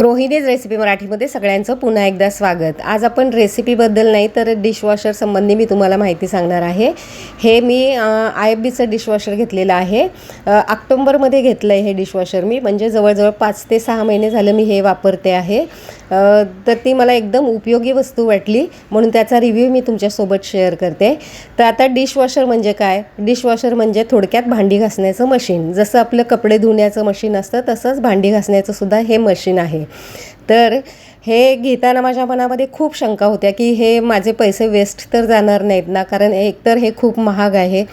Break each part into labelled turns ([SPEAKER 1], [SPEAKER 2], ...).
[SPEAKER 1] Rohini's recipe मराठीमध्ये सगळ्यांचं पुन्हा एकदा स्वागत. आज आपण रेसिपीबद्दल नाही तर डिशवॉशर संबंधी मी तुम्हाला माहिती सांगणार आहे. हे मी आय एफ बीचं डिशवॉशर घेतलेलं आहे. ऑक्टोंबरमध्ये घेतलं आहे हे डिशवॉशर मी. म्हणजे जवळजवळ पाच ते सहा महिने झालं मी हे वापरते आहे. तर ती मला एकदम उपयोगी वस्तू वाटली. म्हणून त्याचा रिव्ह्यू मी तुमच्यासोबत शेअर करते. तर आता डिशवॉशर म्हणजे काय? डिशवॉशर म्हणजे थोडक्यात भांडी घासण्याचं मशीन जसं आपलं कपडे धुण्याचं मशीन असतं तसंच भांडी घासण्याचं सुद्धा हे मशीन आहे. तर हे घेताना माझ्या मनामध्ये खूप शंका होत्या की हे माझे पैसे वेस्ट तर जाणार नाहीत ना? कारण एकतर हे खूप महाग आहे.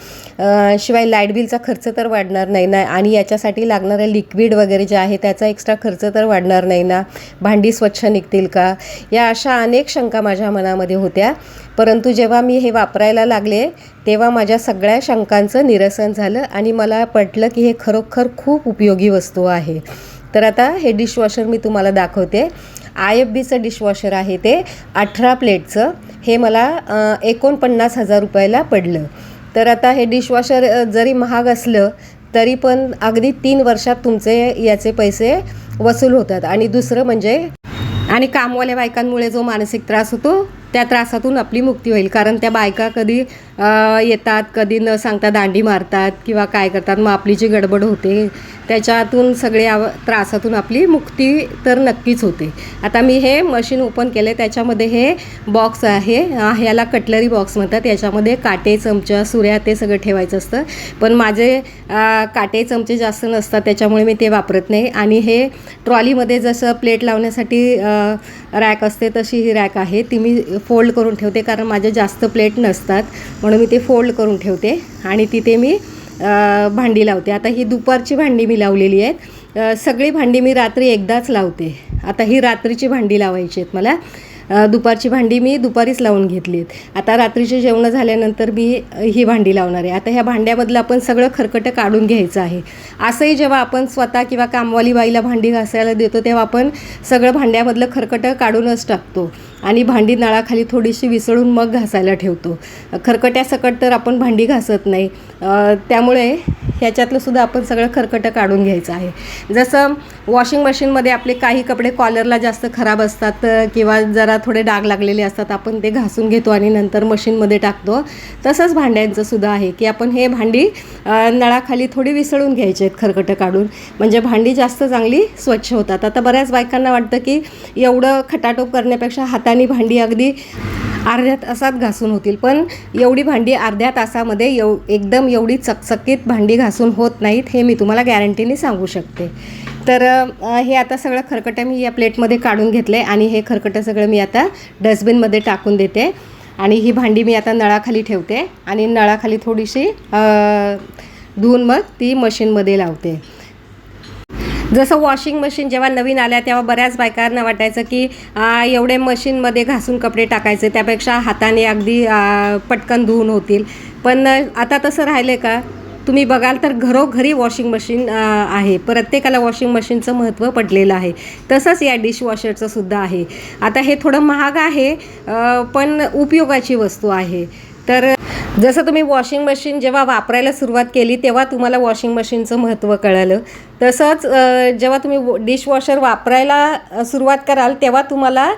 [SPEAKER 1] शिवाय लाइट बिलचा खर्च तर वाढणार नाही ना? आणि याच्यासाठी लागणारं लिक्विड वगैरे जे आहे त्याचा एक्स्ट्रा खर्च तर वाढणार नाही ना? भांडी स्वच्छ निघतील का? या अशा अनेक शंका माझ्या मनामध्ये होत्या. परंतु जेव्हा मी हे वापरायला लागले तेव्हा माझ्या सगळ्या शंकांचं निरसन झालं आणि मला पटलं की हे खरोखर खूप उपयोगी वस्तू आहे. तर आता हे डिशवॉशर मी तुम्हाला दाखवते. आय एफ बीचं डिशवॉशर आहे ते अठरा प्लेटचं हे मला एकोणपन्नास हजार रुपयाला पडलं. तर आता हे डिशवॉशर जरी महाग असलं तरी पण अगदी तीन वर्षात तुमचे याचे पैसे वसूल होतात. आणि दुसरं म्हणजे आणि कामवाल्या बायकांमुळे जो मानसिक त्रास होतो त्या त्रासातून आपली मुक्ती होईल. कारण त्या बायका कधी येतात कधी न सांगता दांडी मारतात किंवा काय करतात मग आपली जी गडबड होते त्याच्यातून सगळे आव त्रासातून आपली मुक्ती तर नक्कीच होते. आता मी हे मशीन ओपन केले त्याच्यामध्ये हे बॉक्स आहे. ह्याला कटलरी बॉक्स म्हणतात. याच्यामध्ये काटे चमचा सुऱ्या ते सगळं ठेवायचं असतं. पण माझे काटे चमचे जास्त नसतात त्याच्यामुळे मी ते वापरत नाही. आणि हे ट्रॉलीमध्ये जसं प्लेट लावण्यासाठी रॅक असते तशी ही रॅक आहे. ती मी फोल्ड करून ठेवते कारण माझे जास्त प्लेट नसतात. म्हणून मी ते फोल्ड करून ठेवते आणि तिथे मी भांडी लावते. आता ही दुपारची भांडी मी लावलेली आहेत. सगळी भांडी मी रात्री एकदाच लावते. आता ही रात्रीची भांडी लावायची आहेत मला. दुपारची भांडी मी दुपारीच लावून घेतली आहेत आता रात्रीचे जेवणं झाल्यानंतर मी ही भांडी लावणार आहे. आता ह्या भांड्यामधलं आपण सगळं खरकटं काढून घ्यायचं आहे. असंही जेव्हा आपण स्वतः किंवा कामवाली बाईला भांडी घासायला देतो तेव्हा आपण सगळं भांड्यामधलं खरकटं काढूनच टाकतो आणि भांडी नळाखाली थोडीशी विसळून मग घासायला ठेवतो. खरकट्यासकट तर आपण भांडी घासत नाही. त्यामुळे ह्याच्यातलं सुद्धा आपण सगळं खरकटं काढून घ्यायचं आहे. जसं वॉशिंग मशीनमध्ये आपले काही कपडे कॉलरला जास्त खराब असतात किंवा जरा थोडे डाग लागलेले असतात आपण ते घासून घेतो आणि नंतर मशीनमध्ये टाकतो. तसंच भांड्यांचं सुद्धा आहे की आपण हे भांडी नळाखाली थोडी विसळून घ्यायची आहेत खरकटं काढून. म्हणजे भांडी जास्त चांगली स्वच्छ होतात. आता बऱ्याच बायकांना वाटतं की एवढं खटाटोप करण्यापेक्षा हाताने भांडी अगदी अर्ध्या तासात घासून होतील. पण एवढी भांडी अर्ध्या तासामध्ये एव एकदम एवढी चकचकीत भांडी घासून होत नाहीत हे मी तुम्हाला गॅरंटीने सांगू शकते. तर हे आता सगळं खरकटं मी या प्लेटमध्ये काढून घेतलं आहे आणि हे खरकटं सगळं मी आता डस्टबिनमध्ये टाकून देते. आणि ही भांडी मी आता नळाखाली ठेवते आणि नळाखाली थोडीशी धुवून मग ती मशीनमध्ये लावते. जसं वॉशिंग मशीन जेव्हा नवीन आल्या तेव्हा बऱ्याच बायकांना वाटायचं की एवढे मशीनमध्ये घासून कपडे टाकायचे त्यापेक्षा हाताने अगदी पटकन धुवून होतील. पण आता तसं राहिले का? तुम्ही बघाल तर घरोघरी वॉशिंग मशीन आहे. प्रत्येकाला वॉशिंग मशीनचं महत्त्व पडलेलं आहे. तसंच या डिशवॉशरचं सुद्धा आहे. आता हे थोडं महाग आहे पण उपयोगाची वस्तू आहे. तर जसं तुम्ही वॉशिंग मशीन जेव्हा वापरायला सुरुवात केली तेव्हा तुम्हाला वॉशिंग मशीनचं महत्त्व कळालं. तसंच जेव्हा तुम्ही डिशवॉशर वापरायला सुरुवात कराल तेव्हा तुम्हाला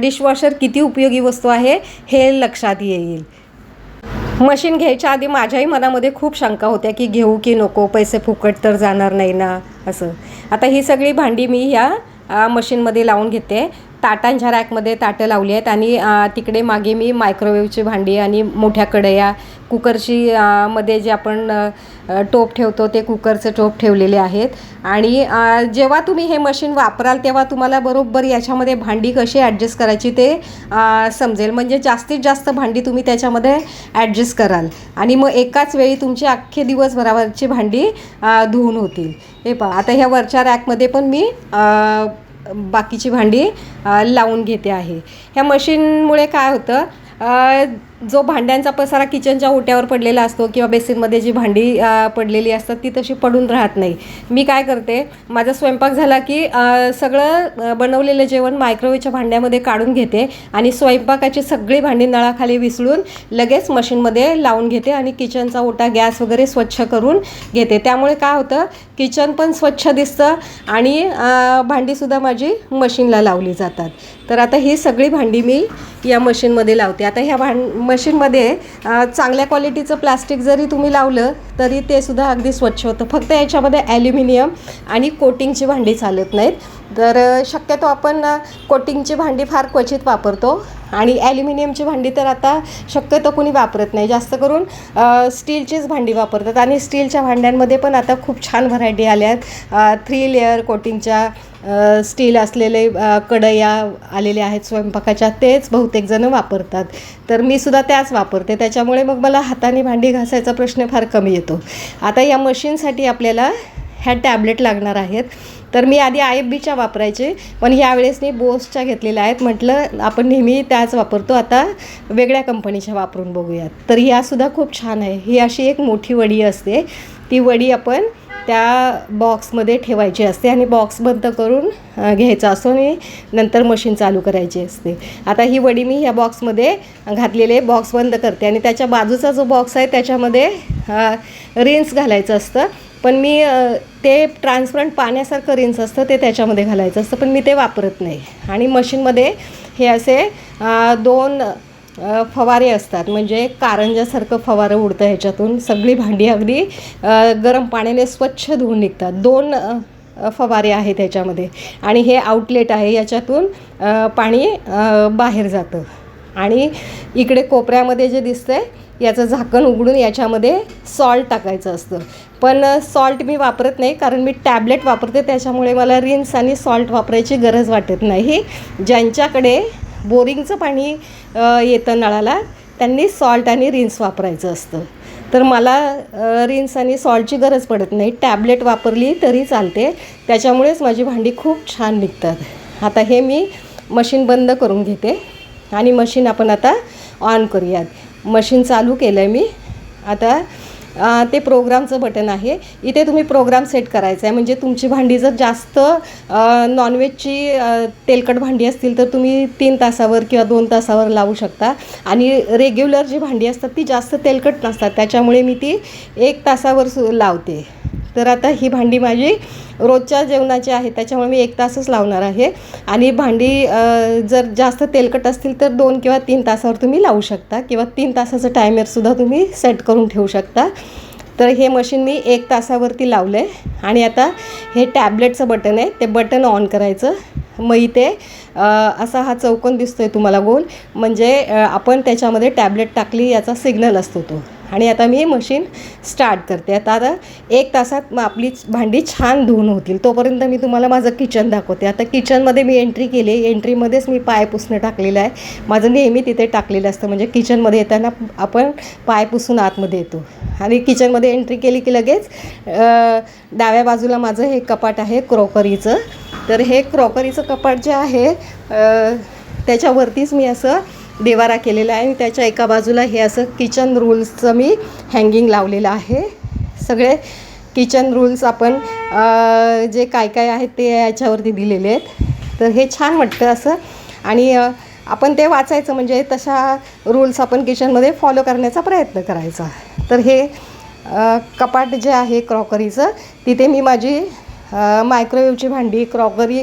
[SPEAKER 1] डिशवॉशर किती उपयोगी वस्तू आहे हे लक्षात येईल. मशीन घ्यायच्या आधी माझ्याही मनामध्ये खूप शंका होत्या की घेऊ की नको पैसे फुकट तर जाणार नाही ना असं. आता ही सगळी भांडी मी ह्या मशीनमध्ये लावून घेते. ताटांच्या रॅकमध्ये ताटं लावली आहेत आणि तिकडे मागे मी मायक्रोवेव्हची भांडी आणि मोठ्या कढया कुकरची मध्ये जे आपण टोप ठेवतो ते कुकरचे टोप ठेवलेले आहेत. आणि जेव्हा तुम्ही हे मशीन वापराल तेव्हा तुम्हाला बरोबर याच्यामध्ये भांडी कशी ॲडजस्ट करायची ते समजेल. म्हणजे जास्तीत जास्त भांडी तुम्ही त्याच्यामध्ये ॲडजस्ट कराल. आणि मग एकाच वेळी तुमची अख्खे दिवसभरावरची भांडी धुवून होतील. हे पहा आता ह्या वरच्या रॅकमध्ये पण मी बाकीची भांडी लावून घेते आहे. ह्या मशीनमुळे काय होतं जो भांड्यांचा पसारा किचनच्या ओट्यावर पडलेला असतो किंवा बेसिनमध्ये जी भांडी पडलेली असतात ती तशी पडून राहत नाही. मी काय करते माझा स्वयंपाक झाला की सगळं बनवलेलं जेवण मायक्रोवेच्या भांड्यामध्ये काढून घेते आणि स्वयंपाकाची सगळी भांडी नळाखाली विसळून लगेच मशीनमध्ये लावून घेते आणि किचनचा ओटा गॅस वगैरे स्वच्छ करून घेते. त्यामुळे काय होतं किचन पण स्वच्छ दिसतं आणि भांडीसुद्धा माझी मशीनला लावली जातात. तर आता ही सगळी भांडी मी या मशीनमध्ये लावते. आता ह्या भां मशीनमध्ये चांगल्या क्वालिटीचं प्लास्टिक जरी तुम्ही लावलं तरी ते सुद्धा अगदी स्वच्छ होतं. फक्त याच्यामध्ये ॲल्युमिनियम आणि कोटिंगची भांडी चालत नाहीत. तर शक्यतो आपण कोटिंगची भांडी फार क्वचित वापरतो. आणि ॲल्युमिनियमची भांडी तर आता शक्यतो कोणी वापरत नाही. जास्त करून स्टीलचीच भांडी वापरतात. आणि स्टीलच्या भांड्यांमध्ये पण आता खूप छान व्हरायटी आल्या आहेत. थ्री लेअर कोटिंगच्या स्टील असलेले कडया कढया आलेल्या आहेत स्वयंपाकाच्या. तेच बहुतेक जण वापरतात. तर मी सुद्धा त्याच वापरते. त्याच्यामुळे मग मला हाताने भांडी घासायचा प्रश्न फार कमी येतो. आता या मशीनसाठी आपल्याला ह्या टॅबलेट लागणार आहेत. तर मी आधी आय एफ बीच्या वापरायचे पण ह्यावेळेस मी बोसच्या घेतलेल्या आहेत. म्हटलं आपण नेहमी त्याच वापरतो. आता वेगळ्या कंपनीच्या वापरून बघूयात. तर ह्यासुद्धा खूप छान आहे. ही अशी एक मोठी वडी असते. ती वडी आपण त्या बॉक्समध्ये ठेवायची असते आणि बॉक्स बंद करून घ्यायचा असतो आणि नंतर मशीन चालू करायची असते. आता ही वडी मी ह्या बॉक्समध्ये घातलेले बॉक्स बंद करते आणि त्याच्या बाजूचा जो बॉक्स आहे त्याच्यामध्ये रिन्स घालायचं असतं. पण मी ते ट्रान्सपरंट पाण्यासारखं रिन्स असतं ते त्याच्यामध्ये घालायचं असतं पण मी ते वापरत नाही. आणि मशीनमध्ये हे असे दोन फवारे असतात. म्हणजे कारंजासारखं फवारं उडतं ह्याच्यातून. सगळी भांडी अगदी गरम पाण्याने स्वच्छ धुवून निघतात. दोन फवारे आहेत ह्याच्यामध्ये. आणि हे आउटलेट आहे याच्यातून पाणी बाहेर जातं. आणि इकडे कोपऱ्यामध्ये जे दिसतं आहे याचं झाकण उघडून याच्यामध्ये सॉल्ट टाकायचं असतं. पण सॉल्ट मी वापरत नाही कारण मी टॅबलेट वापरते त्याच्यामुळे मला रिन्स आणि सॉल्ट वापरायची गरज वाटत नाही. ज्यांच्याकडे बोरिंगचं पाणी येतं नळाला त्यांनी सॉल्ट आणि रिन्स वापरायचं असतं. तर मला रिन्स आणि सॉल्टची गरज पडत नाही. टॅबलेट वापरली तरी चालते. त्याच्यामुळेच माझी भांडी खूप छान निघतात. आता हे मी मशीन बंद करून घेते आणि मशीन आपण आता ऑन करूयात. मशीन चालू केलं आहे मी. आता ते प्रोग्रामचं बटन आहे. इथे तुम्ही प्रोग्राम सेट करायचा आहे म्हणजे तुमची भांडी जर जास्त नॉनव्हेजची तेलकट भांडी असतील तर तुम्ही तीन तासावर किंवा दोन तासावर लावू शकता. आणि रेग्युलर जी भांडी असतात ती जास्त तेलकट नसतात. त्याच्यामुळे मी ती एक तासावर सु लावते. तर आता ही भांडी माझी रोजच्या जेवणाची आहे त्याच्यामुळे मी एक तासच लावणार आहे. आणि भांडी जर जास्त तेलकट असतील तर दोन किंवा तीन तासावर तुम्ही लावू शकता किंवा तीन तासाचं टायमरसुद्धा तुम्ही सेट करून ठेवू शकता. तर हे मशीन मी एक तासावरती लावलं आहे आणि आता हे टॅबलेटचं बटन आहे ते बटन ऑन करायचं. मग इथे असा हा चौकोन दिसतो आहे तुम्हाला गोल. म्हणजे आपण त्याच्यामध्ये टॅबलेट टाकली याचा सिग्नल असतो तो. आणि आता मी मशीन स्टार्ट करते. आता आता एक तासात मग आपली भांडी छान धुवून होतील. तोपर्यंत मी तुम्हाला माझं किचन दाखवते. आता किचनमध्ये मी एंट्री केली एंट्रीमध्येच मी पाय पुसणं टाकलेलं आहे. माझं नेहमी तिथे टाकलेलं असतं. म्हणजे किचनमध्ये येताना आपण पाय पुसून आतमध्ये येतो. आणि किचनमध्ये एंट्री केली की लगेच डाव्या बाजूला माझं हे कपाट आहे क्रॉकरीचं. तर हे क्रॉकरीचं कपाट जे आहे त्याच्यावरतीच मी असं देवारा केलेला आहे. आणि त्याच्या एका बाजूला हे असं किचन रूल्सचं मी हँगिंग लावलेलं आहे. सगळे किचन रूल्स आपण जे काय काय आहेत ते याच्यावरती दिलेले आहेत. तर हे छान वाटतं असं. आणि आपण ते वाचायचं म्हणजे तशा रूल्स आपण किचनमध्ये फॉलो करण्याचा प्रयत्न करायचा. तर हे कपाट जे आहे क्रॉकरीचं तिथे मी माझी मायक्रोवेव्हची मायक्रोवेवची भांडी क्रॉकरी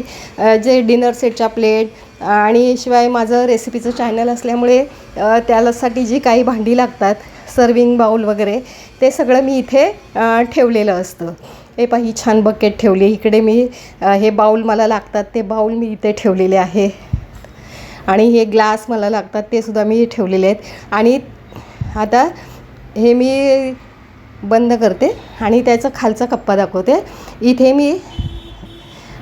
[SPEAKER 1] जे डिनर सेटच्या प्लेट आणि शिवाय माझं रेसिपीचं चॅनल असल्यामुळे अ, त्यासाठी जी काही भांडी लागतात सर्विंग बाउल वगैरे ते सगळं मी इथे ठेवलेलं असतं. हे पाही छान बकेट ठेवली इकडे मी हे बाउल मला लागतात ते बाउल मी इथे ठेवलेले आहे. आणि हे ग्लास मला लागतात ते सुद्धा मी ठेवलेले आहेत. आणि आता हे मी बंद करते आणि त्याचा खालचा कप्पा दाखवते. इथे मी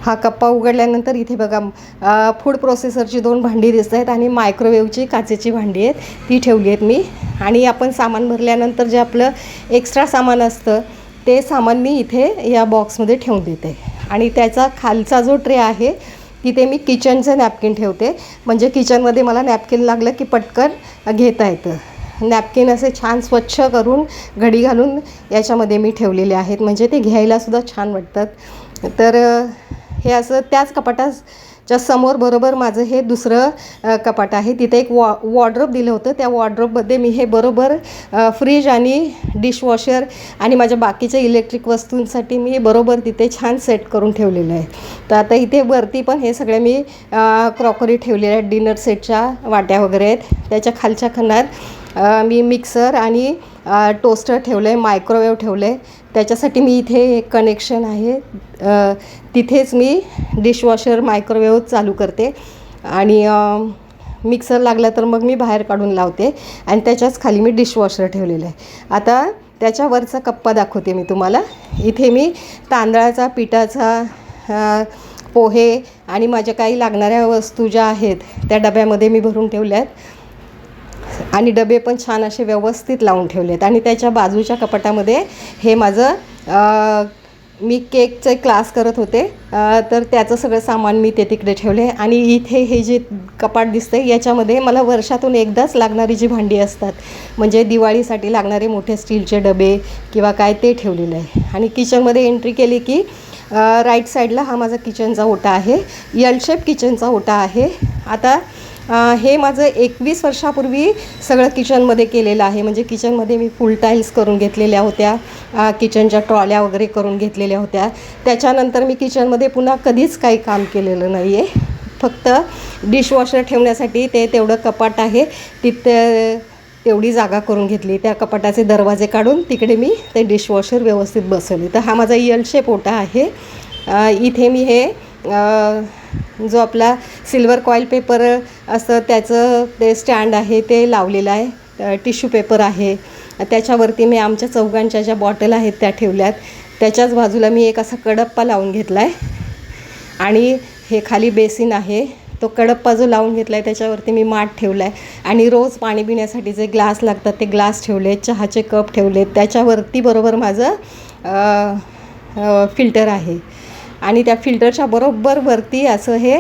[SPEAKER 1] हा कप्पा उघडल्यानंतर इथे बघा फूड प्रोसेसरची दोन भांडी दिसत आहेत आणि मायक्रोवेव्हची काचेची भांडी आहेत. ती ठेवली आहेत मी. आणि आपण सामान भरल्यानंतर जे आपलं एक्स्ट्रा सामान असतं ते सामान मी इथे या बॉक्समध्ये ठेवून देते. आणि त्याचा खालचा जो ट्रे आहे तिथे मी किचनचं नॅपकिन ठेवते. म्हणजे किचनमध्ये मला नॅपकिन लागलं की पटकन घेता येतं. नॅपकिन असे छान स्वच्छ करून घडी घालून याच्यामध्ये मी ठेवलेले आहेत. म्हणजे ते घ्यायलासुद्धा छान वाटतात. तर हे असं त्याच कपाटाच्या समोर बरोबर माझं हे दुसरं कपाट आहे. तिथे एक वॉ वॉर्ड्रोब दिलं होतं. त्या वॉर्ड्रोबमध्ये मी हे बरोबर फ्रीज आणि डिशवॉशर आणि माझ्या बाकीच्या इलेक्ट्रिक वस्तूंसाठी मी बरोबर तिथे छान सेट करून ठेवलेलं आहे. तर आता इथे वरती पण हे सगळे मी क्रॉकरी ठेवलेल्या आहेत डिनर सेटच्या वाट्या वगैरे आहेत. त्याच्या खालच्या खणात मी मिक्सर आणि टोस्टर ठेवलं आहे मायक्रोवेव्ह ठेवलं आहे त्याच्यासाठी मी इथे एक कनेक्शन आहे. तिथेच मी डिशवॉशर मायक्रोवेव्ह चालू करते. आणि मिक्सर लागला तर मग मी बाहेर काढून लावते. आणि त्याच्याच खाली मी डिशवॉशर ठेवलेलं आहे. आता त्याच्यावरचा कप्पा दाखवते मी तुम्हाला. इथे मी तांदळाचा पिठाचा पोहे आणि माझ्या काही लागणाऱ्या वस्तू ज्या आहेत त्या डब्यामध्ये मी भरून ठेवल्या आहेत आणि डबे पण छान असे व्यवस्थित लावून ठेवले आहेत आणि त्याच्या बाजूच्या कपाटामध्ये हे माझं मी केकचे क्लास करत होते. तर त्याचं सगळं सामान मी ते तिकडे ठेवले. आणि इथे हे जे कपाट दिसतं याच्यामध्ये मला वर्षातून एकदाच लागणारी जी भांडी असतात म्हणजे दिवाळीसाठी लागणारे मोठे स्टीलचे डबे किंवा काय ते ठेवलेलं आहे. आणि किचनमध्ये एंट्री केली की राईट साईडला हा माझा किचनचा ओटा आहे. यल शेप किचनचा ओटा आहे. आता हे माझं एकवीस वर्षापूर्वी सगळं किचनमध्ये केलेलं आहे. म्हणजे किचनमध्ये मी फुल टाईल्स करून घेतलेल्या होत्या. किचनच्या ट्रॉल्या वगैरे करून घेतलेल्या होत्या. त्याच्यानंतर मी किचनमध्ये पुन्हा कधीच काही काम केलेलं नाही आहे फक्त डिशवॉशर ठेवण्यासाठी ते तेवढं कपाट आहे. तिथे तेवढी जागा करून घेतली. त्या कपाटाचे दरवाजे काढून तिकडे मी ते डिशवॉशर व्यवस्थित बसवले. तर हा माझा यल शेप ओटा आहे. इथे मी हे जो आपला सिल्वर कॉईल पेपर असतं त्याचं ते स्टँड आहे ते लावलेलं आहे. टिश्यू पेपर आहे. त्याच्यावरती मी आमच्या चौघांच्या ज्या बॉटल आहेत त्या ठेवल्यात. त्याच्याच बाजूला मी एक असा कडप्पा लावून घेतला आहे आणि हे खाली बेसिन आहे. तो कडप्पा जो लावून घेतला आहे त्याच्यावरती मी माठ ठेवला आहे आणि रोज पाणी पिण्यासाठी जे ग्लास लागतात ते ग्लास ठेवले चहाचे कप ठेवले त्याच्यावरती बरोबर माझं फिल्टर आहे. आणि त्या फिल्टरच्या बरोबर वरती असं हे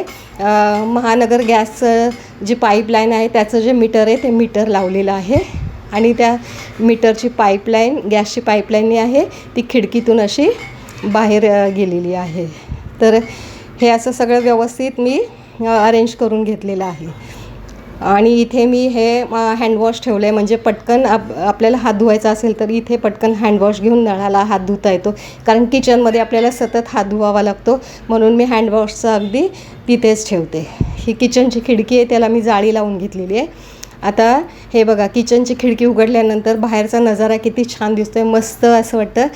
[SPEAKER 1] महानगर गॅसचं जी पाईपलाईन आहे त्याचं जे मीटर आहे ते मीटर लावलेलं आहे. आणि त्या मीटरची पाईपलाईन गॅसची पाईपलाईन आहे ती खिडकीतून अशी बाहेर गेलेली आहे. तर हे असं सगळं व्यवस्थित मी अरेंज करून घेतलेलं आहे. आणि इथे मी हे हँडवॉश ठेवलं आहे म्हणजे पटकन आप आपल्याला हात धुवायचा असेल तर इथे पटकन हँडवॉश घेऊन नळाला हात धुता येतो. कारण किचनमध्ये आपल्याला सतत हात धुवावा लागतो. म्हणून मी हँडवॉशचं अगदी तिथेच ठेवते. ही किचनची खिडकी आहे त्याला मी जाळी लावून घेतलेली आहे. आता हे बघा किचनची खिडकी उघडल्यानंतर बाहेरचा नजारा किती छान दिसतो आहे मस्त असं वाटतं.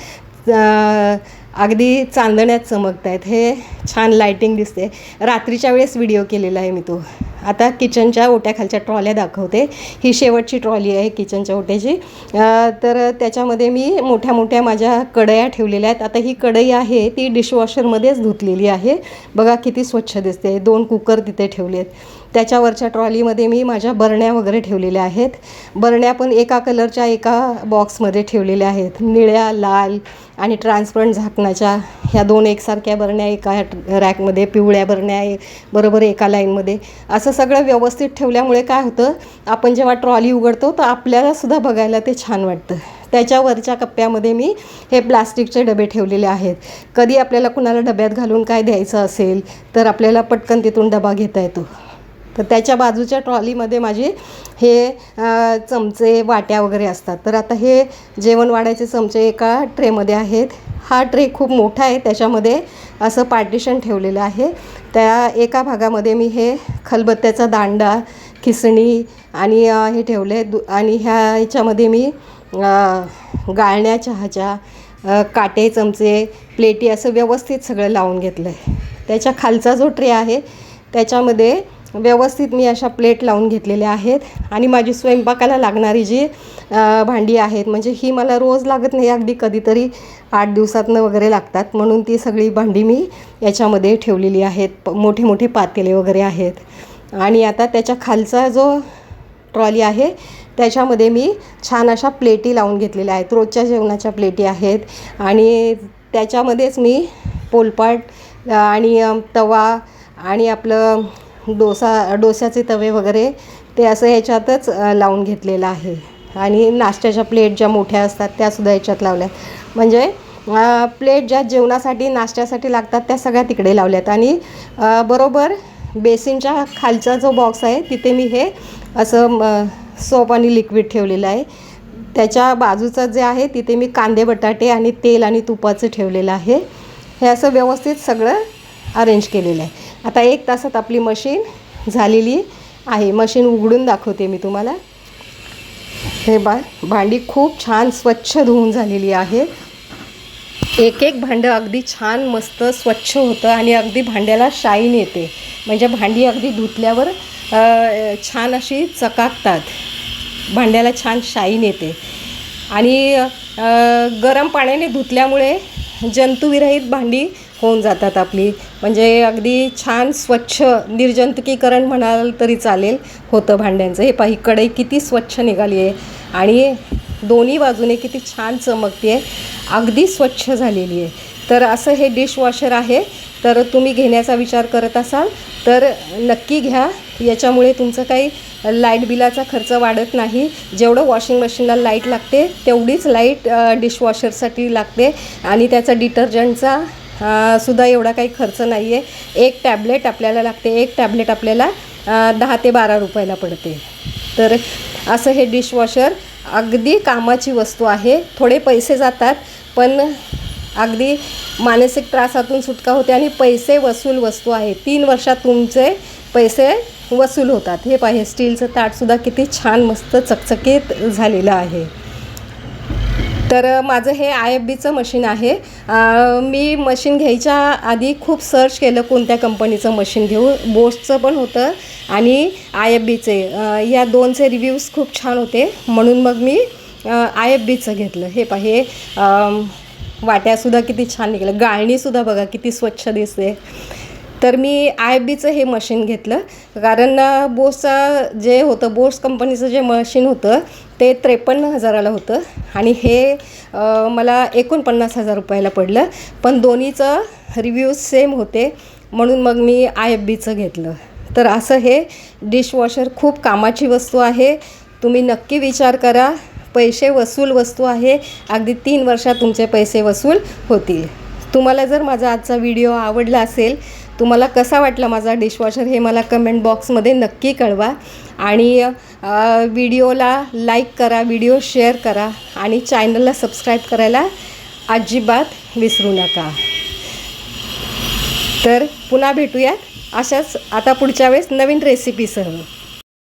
[SPEAKER 1] अगदी चांदण्यात चमकत आहेत हे छान लायटिंग दिसते रात्रीच्या वेळेस व्हिडिओ केलेला आहे मी तो. आता किचनच्या ओट्याखालच्या ट्रॉल्या दाखवते. ही शेवटची ट्रॉली आहे किचनच्या ओट्याची. तर त्याच्यामध्ये मी मोठ्या मोठ्या माझ्या कढया ठेवलेल्या आहेत. आता ही कढई आहे ती डिशवॉशरमध्येच धुतलेली आहे. बघा किती स्वच्छ दिसते दोन कुकर तिथे ठेवले आहेत त्याच्यावरच्या ट्रॉलीमध्ये मी माझ्या बरण्या वगैरे ठेवलेल्या आहेत. बरण्या पण एका कलरच्या एका बॉक्समध्ये ठेवलेल्या आहेत. निळ्या लाल आणि ट्रान्सपरंट झाकणाच्या ह्या दोन एकसारख्या बरण्या एका रॅकमध्ये पिवळ्या बरण्या बरोबर एका लाईनमध्ये. असं सगळं व्यवस्थित ठेवल्यामुळे काय होतं आपण जेव्हा ट्रॉली उघडतो तर आपल्यालासुद्धा बघायला ते छान वाटतं. त्याच्यावरच्या कप्प्यामध्ये मी हे प्लास्टिकचे डबे ठेवलेले आहेत. कधी आपल्याला कुणाला डब्यात घालून काय द्यायचं असेल तर आपल्याला पटकन तिथून डबा घेता येतो. तर त्याच्या बाजूच्या ट्रॉलीमध्ये माझे हे चमचे वाट्या वगैरे असतात. तर आता हे जेवण वाढायचे चमचे एका ट्रेमध्ये आहेत. हा ट्रे खूप मोठा आहे. त्याच्यामध्ये असं पार्टिशन ठेवलेलं आहे. त्या एका भागामध्ये मी हे खलबत्त्याचा दांडा खिसणी आणि हे ठेवले दु आणि ह्या ह्याच्यामध्ये मी गाळण्या चहाच्या काटे चमचे प्लेटी असं व्यवस्थित सगळं लावून घेतलं आहे त्याच्या खालचा जो ट्रे आहे त्याच्यामध्ये व्यवस्थित मी अशा प्लेट लावून घेतलेल्या आहेत. आणि माझी स्वयंपाकाला लागणारी जी भांडी आहेत म्हणजे ही मला रोज लागत नाही अगदी कधीतरी आठ दिवसातनं वगैरे लागतात. म्हणून ती सगळी भांडी मी याच्यामध्ये ठेवलेली आहेत. मोठे मोठे पातेले वगैरे आहेत. आणि आता त्याच्या खालचा जो ट्रॉली आहे त्याच्यामध्ये मी छान अशा प्लेटी लावून घेतलेल्या आहेत. रोजच्या जेवणाच्या प्लेटी आहेत. आणि त्याच्यामध्येच मी पोलपाट आणि तवा आणि आपलं डोसा डोस्याचे तवे वगैरे ते असं ह्याच्यातच लावून घेतलेलं आहे. आणि नाश्त्याच्या प्लेट ज्या मोठ्या असतात त्यासुद्धा याच्यात लावल्या. म्हणजे प्लेट ज्या जेवणासाठी नाश्त्यासाठी लागतात त्या सगळ्या तिकडे लावल्यात. आणि बरोबर बेसिनच्या खालचा जो बॉक्स आहे तिथे मी हे असं सोप आणि लिक्विड ठेवलेलं आहे. त्याच्या बाजूचं जे आहे तिथे मी कांदे बटाटे आणि तेल आणि तुपाचं ठेवलेलं आहे. हे असं व्यवस्थित सगळं अरेंज केलेलं आहे. आता एक तासात आपली मशीन झालेली आहे. मशीन उघडून दाखवते मी तुम्हाला. हे बा भांडी खूप छान स्वच्छ धुवून झालेली आहे. एक एक भांडं अगदी छान मस्त स्वच्छ होतं आणि अगदी भांड्याला शाईन येते. म्हणजे भांडी अगदी धुतल्यावर छान अशी चकाकतात. भांड्याला छान शाईन येते. आणि गरम पाण्याने धुतल्यामुळे जंतुविरहित भांडी होऊन जातात आपली. म्हणजे अगदी छान स्वच्छ निर्जंतुकीकरण म्हणाल तरी चालेल होतं भांड्यांचं. हे पाही कढई किती स्वच्छ निघाली आहे. आणि दोन्ही बाजूने किती छान चमकते आहे. अगदी स्वच्छ झालेली आहे. तर असं हे डिशवॉशर आहे. तर तुम्ही घेण्याचा विचार करत असाल तर नक्की घ्या. याच्यामुळे तुमचं काही लाइट बिलाचा खर्च वाढत नाही. जेवढं वॉशिंग मशीनला लाइट लागते तेवढीच लाइट डिशवॉशरसाठी लागते. आणि त्याचा डिटर्जंटचा सुद्धा एवढा काही खर्च नाही आहे एक टॅबलेट आपल्याला लागते एक टॅबलेट आपल्याला दहा ते बारा रुपयाला पडते. तर असं हे डिशवॉशर अगदी कामाची वस्तू आहे. थोडे पैसे जातात पण अगदी मानसिक त्रासातून सुटका होते आणि पैसे वसूल वस्तू आहे. तीन वर्षात तुमचे पैसे वसूल होतात. हे पाहिजे स्टीलचं ताटसुद्धा किती छान मस्त चकचकीत झालेलं आहे. तर माझं हे आय एफ बीचं मशीन आहे. मी मशीन घ्यायच्या आधी खूप सर्च केलं कोणत्या कंपनीचं मशीन घेऊ. बोसचं पण होतं आणि आय एफ बीचे या दोनचे रिव्ह्यूज खूप छान होते. म्हणून मग मी आय एफ बीचं घेतलं. हे पहा हे वाट्यासुद्धा किती छान निघालं. गाळणीसुद्धा बघा किती स्वच्छ दिसते. तर मी आय बीचं हे मशीन घेतलं. कारण बोसचं जे होतं बोस कंपनीचं जे मशीन होतं ते त्रेपन्न हजाराला होतं. आणि हे मला एकोणपन्नास हजार रुपयाला पडलं. पण दोन्हीचं रिव्ह्यूज सेम होते. म्हणून मग मी आय एफ बीचं घेतलं. तर असं हे डिशवॉशर खूप कामाची वस्तू आहे. तुम्ही नक्की विचार करा. पैसे वसूल वस्तू आहे. अगदी तीन वर्षात तुमचे पैसे वसूल होतील. तुम्हाला जर माझा आजचा व्हिडिओ आवडला असेल तुम्हाला कसा वाटला माझा डिशवॉशर हे मला कमेंट बॉक्समध्ये नक्की कळवा. आणि व्हिडिओला लाईक करा व्हिडिओ शेअर करा आणि चॅनलला सबस्क्राईब करायला अजिबात विसरू नका. तर पुन्हा भेटूयात अशाच आता पुढच्या वेळेस नवीन रेसिपीसह